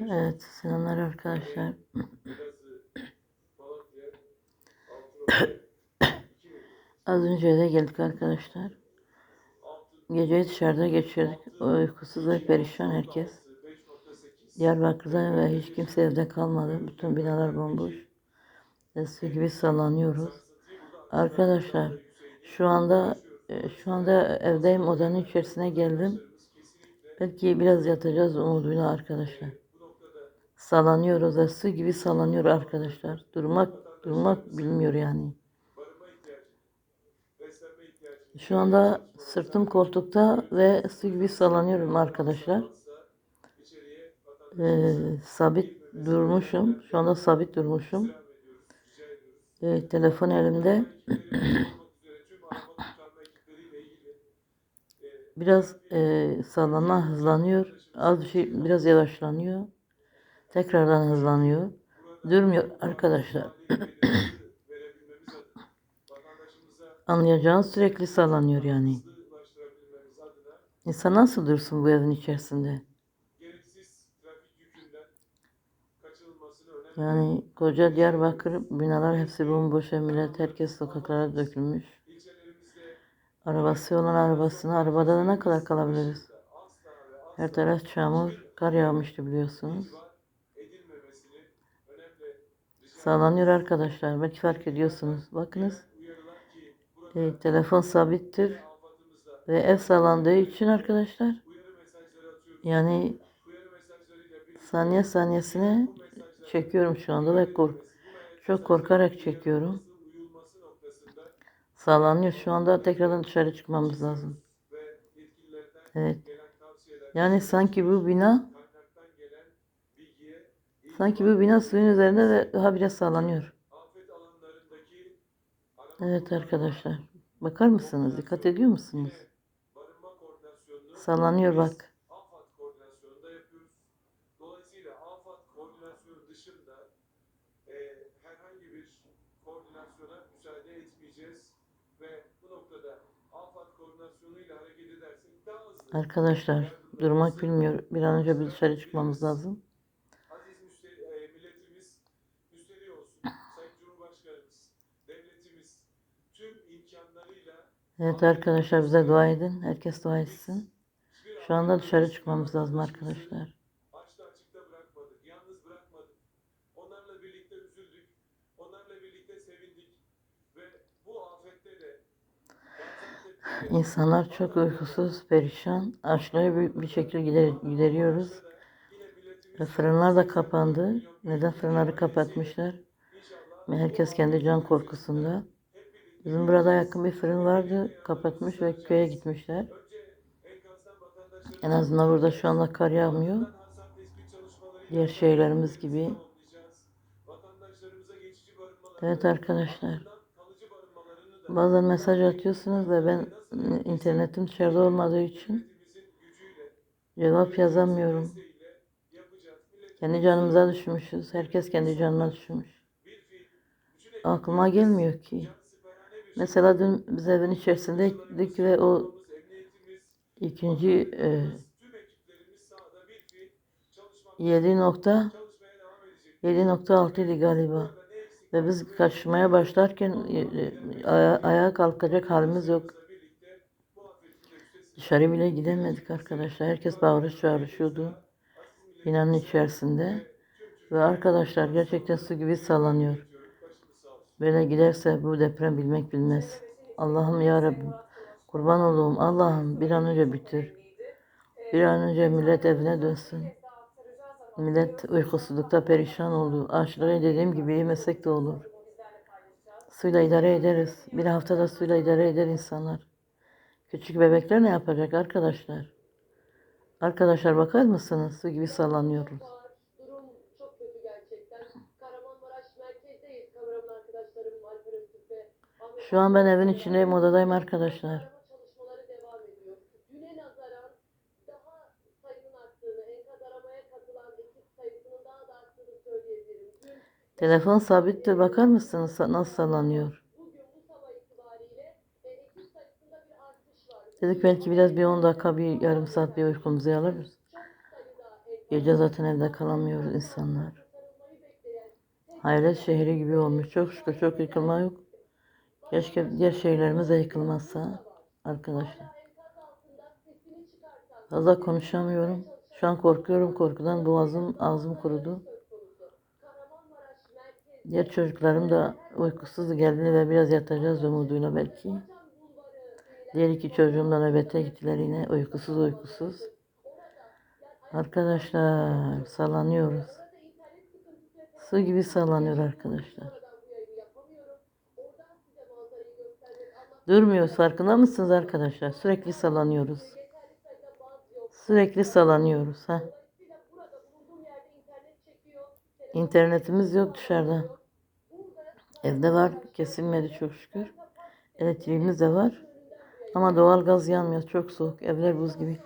Evet, selamlar arkadaşlar. Az önce de geldik arkadaşlar. Geceyi dışarıda geçirdik. Uykusuz ve perişan herkes. Diyarbakır'da ve hiç kimse evde kalmadı. Bütün binalar bomboş. Eski gibi sallanıyoruz. Arkadaşlar şu anda e, şu anda evdeyim odanın içerisine geldim. Belki biraz yatacağız umuduyla arkadaşlar. Sallanıyoruz. Eski gibi sallanıyor arkadaşlar. Durmak durmak bilmiyor yani. Şu anda sırtım koltukta ve su gibi sallanıyorum arkadaşlar. Ee, sabit durmuşum. Şu anda sabit durmuşum. Ee, telefon elimde. biraz e, sallanma hızlanıyor. Az bir şey biraz yavaşlanıyor. Tekrardan hızlanıyor. Durmuyor arkadaşlar. Anlayacağınız sürekli sallanıyor yani. İnsan nasıl dursun bu evin içerisinde? Yani koca Diyarbakır binalar hepsi bomboş ve millet herkes sokaklara dökülmüş. Arabası olan arabasını arabada da ne kadar kalabiliriz? Her taraf çamur, kar yağmıştı biliyorsunuz. Sağlanıyor arkadaşlar. Belki fark ediyorsunuz. Bakınız. E, telefon sabittir. Ve ev sallandığı için arkadaşlar. Yani saniye saniyesine çekiyorum şu anda ve kork çok korkarak çekiyorum. Sağlanıyor. Şu anda tekrardan dışarı çıkmamız lazım. Evet. Yani sanki bu bina sanki bu bina suyun üzerinde ve daha bile sallanıyor. Evet arkadaşlar. Bakar mısınız? Dikkat ediyor musunuz? Sallanıyor bak. Arkadaşlar durmak bilmiyor. Bir an önce bir dışarı çıkmamız lazım. Evet arkadaşlar bize dua edin. Herkes dua etsin. Şu anda dışarı çıkmamız lazım arkadaşlar. İnsanlar çok uykusuz, perişan. Açlığı bir, şekilde gider, gideriyoruz. fırınlar da kapandı. Neden fırınları kapatmışlar? Herkes kendi can korkusunda. Bizim burada yakın bir fırın vardı. Kapatmış ve köye gitmişler. En azından burada şu anda kar yağmıyor. Diğer şehirlerimiz gibi. Evet arkadaşlar. Bazen mesaj atıyorsunuz da ben internetim dışarıda olmadığı için cevap yazamıyorum. Kendi canımıza düşmüşüz. Herkes kendi canına düşmüş. Aklıma gelmiyor ki. Mesela dün biz evin içerisindeydik ve o ikinci e, 7 nokta edecek. 7.6 idi galiba. Ve biz kaçmaya başlarken e, e, aya- ayağa kalkacak halimiz yok. Dışarı bile gidemedik arkadaşlar. Herkes bağırış çağrışıyordu binanın içerisinde. Ve arkadaşlar gerçekten su gibi sallanıyor. Böyle giderse bu deprem bilmek bilmez. Allah'ım ya Rabbim. Kurban olduğum Allah'ım bir an önce bitir. Bir an önce millet evine dönsün. Millet uykusuzlukta perişan oldu. Ağaçları dediğim gibi yemesek de olur. Suyla idare ederiz. Bir haftada suyla idare eder insanlar. Küçük bebekler ne yapacak arkadaşlar? Arkadaşlar bakar mısınız? Su gibi sallanıyoruz. Şu an ben evin içindeyim, odadayım arkadaşlar. Telefon sabittir. Bakar mısınız nasıl sallanıyor? e. Dedik belki biraz bir 10 dakika, bir yarım saat bir uykumuzu alırız. Gece zaten evde kalamıyoruz insanlar. Hayret şehri gibi olmuş. Çok şükür çok yıkılma yok. Keşke diğer şehirlerimiz de yıkılmazsa arkadaşlar. Fazla konuşamıyorum. Şu an korkuyorum korkudan boğazım ağzım kurudu. Diğer çocuklarım da uykusuz geldi ve biraz yatacağız umuduyla belki. Diğer iki çocuğum da nöbete gittiler yine uykusuz uykusuz. Arkadaşlar sallanıyoruz. Su gibi sallanıyor arkadaşlar. Durmuyoruz farkında mısınız arkadaşlar? Sürekli sallanıyoruz. Sürekli sallanıyoruz. ha. İnternetimiz yok dışarıda. Evde var. Kesilmedi çok şükür. Elektriğimiz de var. Ama doğal gaz yanmıyor. Çok soğuk. Evler buz gibi.